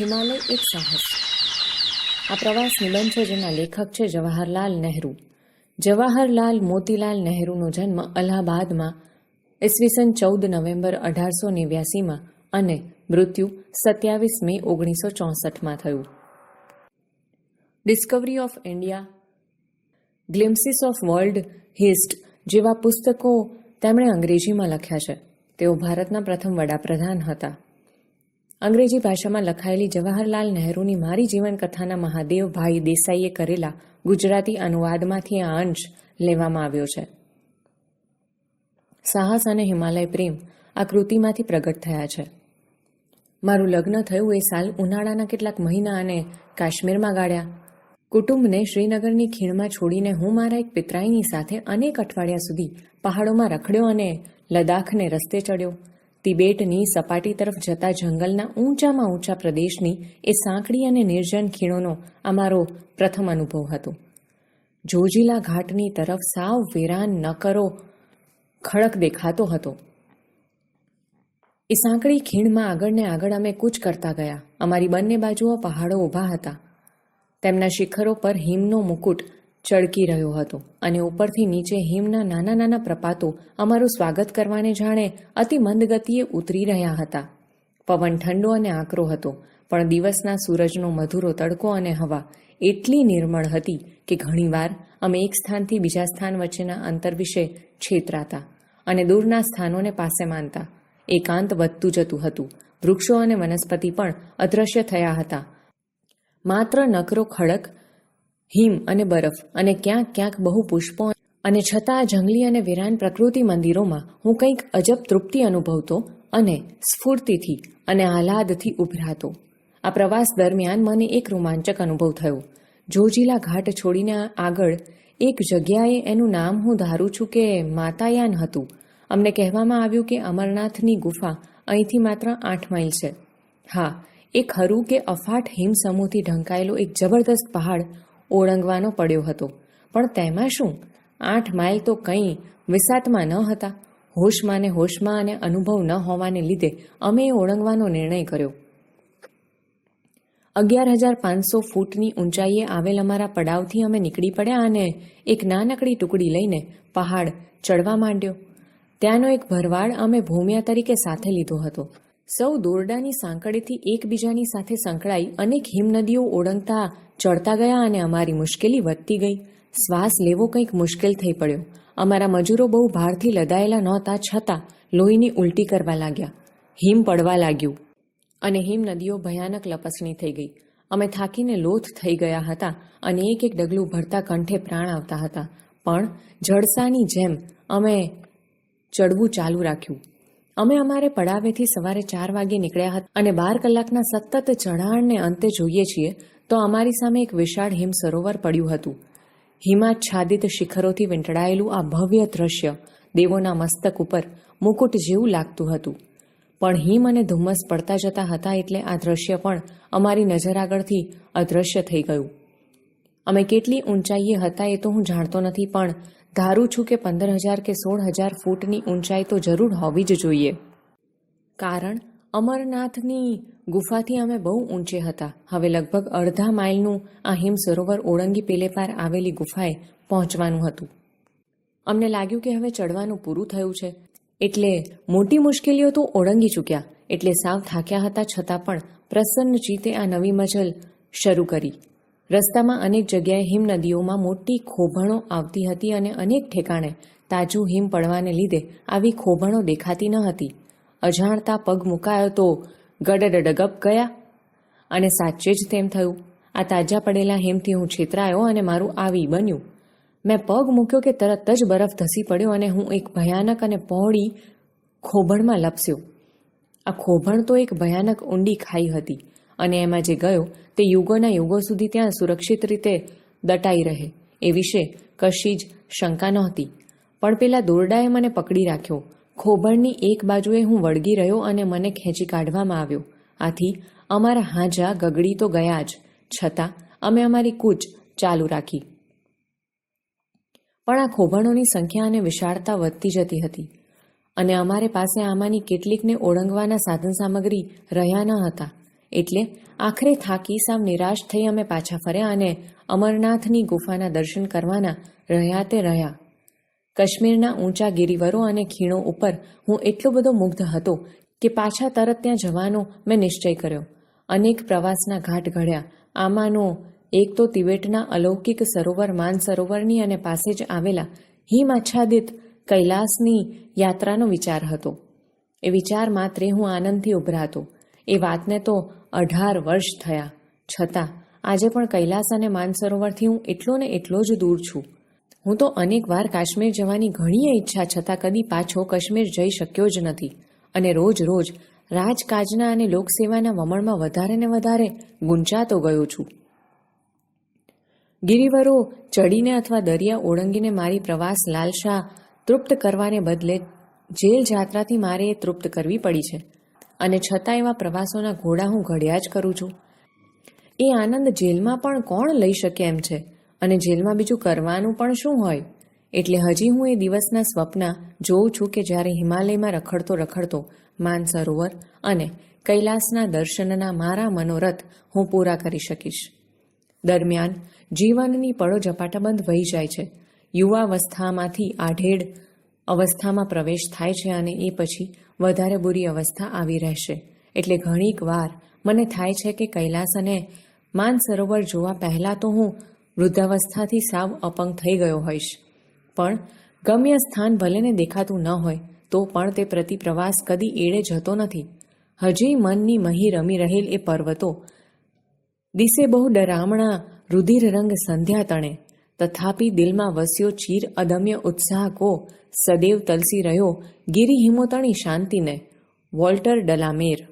હિમાલય એક સાહસ. આ પ્રવાસ નિબંધ જેના લેખક છે જવાહરલાલ નહેરુ. જવાહરલાલ મોતીલાલ નહેરુનો જન્મ અલ્હાબાદમાં ઈસવીસન ચૌદ નવેમ્બર અઢારસો નેવ્યાસીમાં અને મૃત્યુ સત્યાવીસ મે ઓગણીસો ચોસઠમાં થયું. Discovery of India Glimpses of World History જેવા પુસ્તકો તેમણે અંગ્રેજીમાં લખ્યા છે. તેઓ ભારતના પ્રથમ વડાપ્રધાન હતા. અંગ્રેજી ભાષામાં લખાયેલી જવાહરલાલ નહેરુની મારી જીવનકથાના મહાદેવ ભાઈ દેસાઈએ કરેલા ગુજરાતી અનુવાદમાંથી આ અંશ લેવામાં આવ્યો છે. સાહસ અને હિમાલય પ્રેમ આ કૃતિમાંથી પ્રગટ થયા છે. મારું લગ્ન થયું એ સાલ ઉનાળાના કેટલાક મહિના અને કાશ્મીરમાં ગાળ્યા. કુટુંબને શ્રીનગરની ખીણમાં છોડીને હું મારા એક પિતરાઈની સાથે અનેક અઠવાડિયા સુધી પહાડોમાં રખડ્યો અને લદાખને રસ્તે ચડ્યો. તિબેટની સપાટી તરફ જતા જંગલના ઊંચામાં ઊંચા પ્રદેશની એ સાંકડી અને નિર્જન ખીણોનો અમારો પ્રથમ અનુભવ હતો. જોજીલા ઘાટની તરફ સાવ વેરાન નકરો ખડક દેખાતો હતો. એ સાંકડી ખીણમાં આગળ ને આગળ અમે કૂચ કરતા ગયા. અમારી બંને બાજુઓ પહાડો ઊભા હતા. તેમના શિખરો પર હિમનો મુકુટ ચળકી રહ્યો હતો અને ઉપરથી નીચે હિમના નાના નાના પ્રપાતો અમારું સ્વાગત કરવાને જાણે અતિ મંદ ગતિએ ઉતરી રહ્યા હતા. પવન ઠંડો અને આકરો હતો, પણ દિવસના સૂરજનો મધુરો તડકો અને હવા એટલી નિર્મળ હતી કે ઘણીવાર અમે એક સ્થાનથી બીજા સ્થાન વચ્ચેના અંતર વિશે છેતરાતા અને દૂરના સ્થાનોને પાસે માનતા. એકાંત વધતું જતું હતું. વૃક્ષો અને વનસ્પતિ પણ અદ્રશ્ય થયા હતા. માત્ર નકરો ખડક હિમ અને બરફ અને ક્યાંક ક્યાંક બહુ પુષ્પો અને છતાં જંગલી અને વિરાન પ્રકૃતિ મંદિરોમાં હું કંઈક અજબ તૃપ્તિ અનુભવતો અને સ્ફૂર્તિથી અને આહલાદથી ઉભરાતો. આ પ્રવાસ દરમિયાન મને એક રોમાંચક અનુભવ થયો. જોજીલા ઘાટ છોડીને આગળ એક જગ્યાએ એનું નામ હું ધારું છું કે માતાયાન હતું. અમને કહેવામાં આવ્યું કે અમરનાથની ગુફા અહીંથી માત્ર આઠ માઇલ છે. હા એ ખરું કે અફાટ હિમસમૂહથી ઢંકાયેલો એક જબરદસ્ત પહાડ ઓળંગવાનો પડ્યો હતો. પણ તેમાં શું? આઠ માઇલ તો કંઈ વિસાતમાં ન હતા. હોશમાં ને હોશમાં અને અનુભવ ન હોવાને લીધે અમે ઓળંગવાનો નિર્ણય કર્યો. અગિયાર હજાર પાંચસો ફૂટની ઊંચાઈએ આવેલ અમારા પડાવથી અમે નીકળી પડ્યા અને એક નાનકડી ટુકડી લઈને પહાડ ચડવા માંડ્યો. ત્યાંનો એક ભરવાડ અમે ભૂમિયા તરીકે સાથે લીધો હતો. સૌ દોરડાની સાંકળેથી એકબીજાની સાથે સંકળાઈ અનેક હિમનદીઓ ઓળંગતા, ચડતા ગયા અને અમારી મુશ્કેલી વધતી ગઈ. શ્વાસ લેવો કંઈક મુશ્કેલ થઈ પડ્યો. અમારા મજૂરો બહુ ભારથી લદાયેલા નહોતા છતાં લોહીની ઉલટી કરવા લાગ્યા. હિમ પડવા લાગ્યું અને હિમનદીઓ ભયાનક લપસણી થઈ ગઈ. અમે થાકીને લોથ થઈ ગયા હતા અને એક એક ડગલું ભરતા કંઠે પ્રાણ આવતા હતા. પણ જળસાની જેમ અમે ચડવું ચાલુ રાખ્યું. અમે અમારે પડાવેથી સવારે ચાર વાગે નીકળ્યા હતા અને બાર કલાકના સતત ચઢાણને અંતે જોઈએ છીએ, તો અમારી સામે એક વિશાળ હિમ સરોવર પડ્યું હતું. હિમાચ્છાદિત શિખરોથી વીંટળાયેલું આ ભવ્ય દ્રશ્ય દેવોના મસ્તક ઉપર મુકુટ જેવું લાગતું હતું. પણ હિમ અને ધુમ્મસ પડતા જતા હતા એટલે આ દ્રશ્ય પણ અમારી નજર આગળથી અદૃશ્ય થઈ ગયું. અમે કેટલી ઊંચાઈએ હતા એ તો હું જાણતો નથી, પણ ધારું છું કે પંદર હજાર કે સોળ હજાર ફૂટની ઊંચાઈ તો જરૂર હોવી જ જોઈએ. કારણ, અમરનાથની ગુફાથી અમે બહુ ઊંચે હતા. હવે લગભગ અડધા માઇલનું આ હિમ સરોવર ઓળંગી પેલે પાર આવેલી ગુફાએ પહોંચવાનું હતું. અમને લાગ્યું કે હવે ચડવાનું પૂરું થયું છે. એટલે મોટી મુશ્કેલીઓ તો ઓળંગી ચૂક્યા. એટલે સાવ થાક્યા હતા છતાં પણ પ્રસન્ન ચિત્તે આ નવી મજલ શરૂ કરી. રસ્તામાં અનેક જગ્યાએ હિમ નદીઓમાં મોટી ખોભણો આવતી હતી અને અનેક ઠેકાણે તાજું હિમ પડવાને લીધે આવી ખોભણો દેખાતી ન હતી. અજાણતા પગ મુકાયો તો ગડડડગપ ગયા. અને સાચે જ તેમ થયું. આ તાજા પડેલા હિમથી હું છેતરાયો અને મારું આવી બન્યું. મેં પગ મૂક્યો કે તરત જ બરફ ધસી પડ્યો અને હું એક ભયાનક અને પહોળી ખોભણમાં લપસ્યો. આ ખોભણ તો એક ભયાનક ઊંડી ખાઈ હતી. અને એમાં જે ગયો તે યુગોના યુગો સુધી ત્યાં સુરક્ષિત રીતે દટાઈ રહે એ વિશે કશી જ શંકા નહોતી. પણ પેલા દોરડાએ મને પકડી રાખ્યો. ખોભણની એક બાજુએ હું વળગી રહ્યો અને મને ખેંચી કાઢવામાં આવ્યો. આથી અમારા હાજા ગગડી તો ગયા જ. છતાં અમે અમારી કૂચ ચાલુ રાખી. પણ આ ખોભણોની સંખ્યા અને વિશાળતા વધતી જતી હતી. અને અમારે પાસે આમાંની કેટલીકને ઓળંગવાના સાધન સામગ્રી રહ્યા ન હતા. એટલે આખરે થાકી સાવ નિરાશ થઈ અમે પાછા ફર્યા અને અમરનાથની ગુફાના દર્શન કરવાના રહ્યા તે રહ્યા. કાશ્મીરના ઊંચા ગિરિવરો અને ખીણો ઉપર હું એટલો બધો મુગ્ધ હતો કે પાછા તરત ત્યાં જવાનો મેં નિશ્ચય કર્યો. અનેક પ્રવાસના ઘાટ ઘડ્યા. આમાંનો એક તો તિબેટના અલૌકિક સરોવર માન સરોવરની અને પાસે જ આવેલા હિમાચ્છાદિત કૈલાસની યાત્રાનો વિચાર હતો. એ વિચાર માત્રે હું આનંદથી ઉભરાતો. એ વાતને તો અઢાર વર્ષ થયા. છતાં, આજે પણ કૈલાસ અને માનસરોવરથી હું એટલો ને એટલો જ દૂર છું. હું તો અનેક વાર કાશ્મીર જવાની ઘણી ઈચ્છા છતાં કદી પાછો કાશ્મીર જઈ શક્યો જ નથી. અને રોજ રોજ રાજકાજના અને લોકસેવાના વમણમાં વધારે ને વધારે ગુંચાતો ગયો છું. ગિરિવરો ચડીને અથવા દરિયા ઓળંગીને મારી પ્રવાસ લાલશા તૃપ્ત કરવાને બદલે જેલ જાત્રાથી મારે એ તૃપ્ત કરવી પડી છે. અને છતાં એવા પ્રવાસોના ઘોડા હું ઘડ્યા જ કરું છું. એ આનંદ જેલમાં પણ કોણ લઈ શકે એમ છે? અને જેલમાં બીજું કરવાનું પણ શું હોય? એટલે હજી હું એ દિવસના સ્વપ્ન જોઉં છું કે જ્યારે હિમાલયમાં રખડતો રખડતો માનસરોવર અને કૈલાસના દર્શનના મારા મનોરથ હું પૂરા કરી શકીશ. દરમિયાન જીવનની પળો ઝપાટાબંધ વહી જાય છે. યુવાવસ્થામાંથી આઢેડ અવસ્થામાં પ્રવેશ થાય છે અને એ પછી વધારે બુરી અવસ્થા આવી રહેશે. એટલે ઘણીક વાર મને થાય છે કે કૈલાસ અને માનસરોવર જોવા પહેલાં તો હું વૃદ્ધાવસ્થાથી સાવ અપંગ થઈ ગયો હોઈશ. પણ ગમ્ય સ્થાન ભલેને દેખાતું ન હોય, તો પણ તે પ્રતિ પ્રવાસ કદી એળે જતો નથી. હજી મનની મહી રમી રહેલ એ પર્વતો, દિશે બહુ ડરામણા રુધિર રંગ સંધ્યા તણે તથાપિ દિલમાં વસ્યો ચીર અદમ્ય ઉત્સાહ કો સદૈવ તલસી રહ્યો ગિરિ શાંતિને વોલ્ટર ડલામેર.